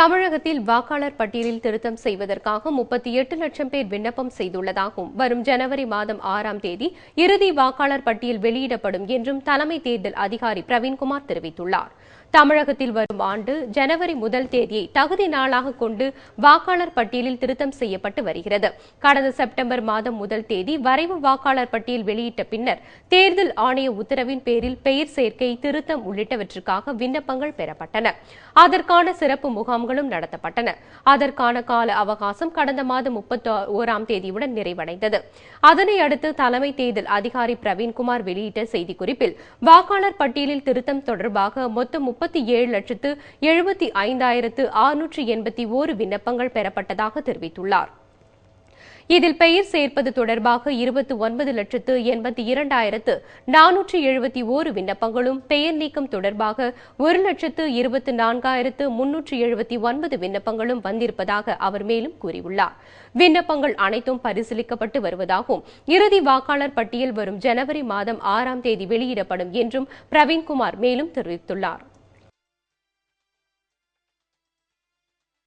தமிழகத்தில் வாக்காளர் பட்டியலில் திருத்தம் செய்வதற்காக முப்பத்தி எட்டு லட்சம் பேர் விண்ணப்பம் செய்துள்ளதாகவும் வரும் ஜனவரி மாதம் ஆறாம் தேதி இறுதி வாக்காளர் பட்டியல் வெளியிடப்படும் என்றும் தலைமை தேர்தல் அதிகாரி பிரவீன்குமார் தெரிவித்துள்ளார். தமிழகத்தில் வரும் ஆண்டு ஜனவரி முதல் தேதியை தகுதி நாளாக கொண்டு வாக்காளர் பட்டியலில் திருத்தம் செய்யப்பட்டு வருகிறது. கடந்த செப்டம்பர் மாதம் முதல் தேதி வரைவு வாக்காளர் பட்டியல் வெளியிட்ட பின்னர் தேர்தல் ஆணைய உத்தரவின் பேரில் பெயர் சேர்க்கை திருத்தம் உள்ளிட்டவற்றுக்காக விண்ணப்பங்கள் பெறப்பட்டன. அதற்கான சிறப்பு முகாம்களும் நடத்தப்பட்டன. அதற்கான கால அவகாசம் கடந்த மாதம் முப்பத்தி ஓராம் தேதியுடன் நிறைவடைந்தது. அதனை அடுத்து தலைமை தேர்தல் அதிகாரி பிரவீன்குமார் வெளியிட்ட செய்திக்குறிப்பில் வாக்காளர் பட்டியலில் திருத்தம் தொடர்பாக மொத்தம் முப்பத்தி ஏழு லட்சத்து எழுபத்தி ஐந்தாயிரத்து அறுநூற்று எண்பத்தி ஓரு விண்ணப்பங்கள் பெறப்பட்டதாக தெரிவித்துள்ளார். இதில் பெயர் சேர்ப்பது தொடர்பாக இருபத்தி ஒன்பது லட்சத்து எண்பத்தி இரண்டாயிரத்து நானூற்று எழுபத்தி ஓரு விண்ணப்பங்களும் பெயர் நீக்கம் தொடர்பாக ஒரு லட்சத்து இருபத்தி நான்காயிரத்து முன்னூற்று எழுபத்தி ஒன்பது விண்ணப்பங்களும் வந்திருப்பதாக அவர் மேலும் கூறியுள்ளார். விண்ணப்பங்கள் அனைத்தும் பரிசீலிக்கப்பட்டு வருவதாகவும் இறுதி வாக்காளர் பட்டியல் வரும் ஜனவரி மாதம் ஆறாம் தேதி வெளியிடப்படும் என்றும் பிரவீன்குமார் மேலும் தெரிவித்துள்ளார்.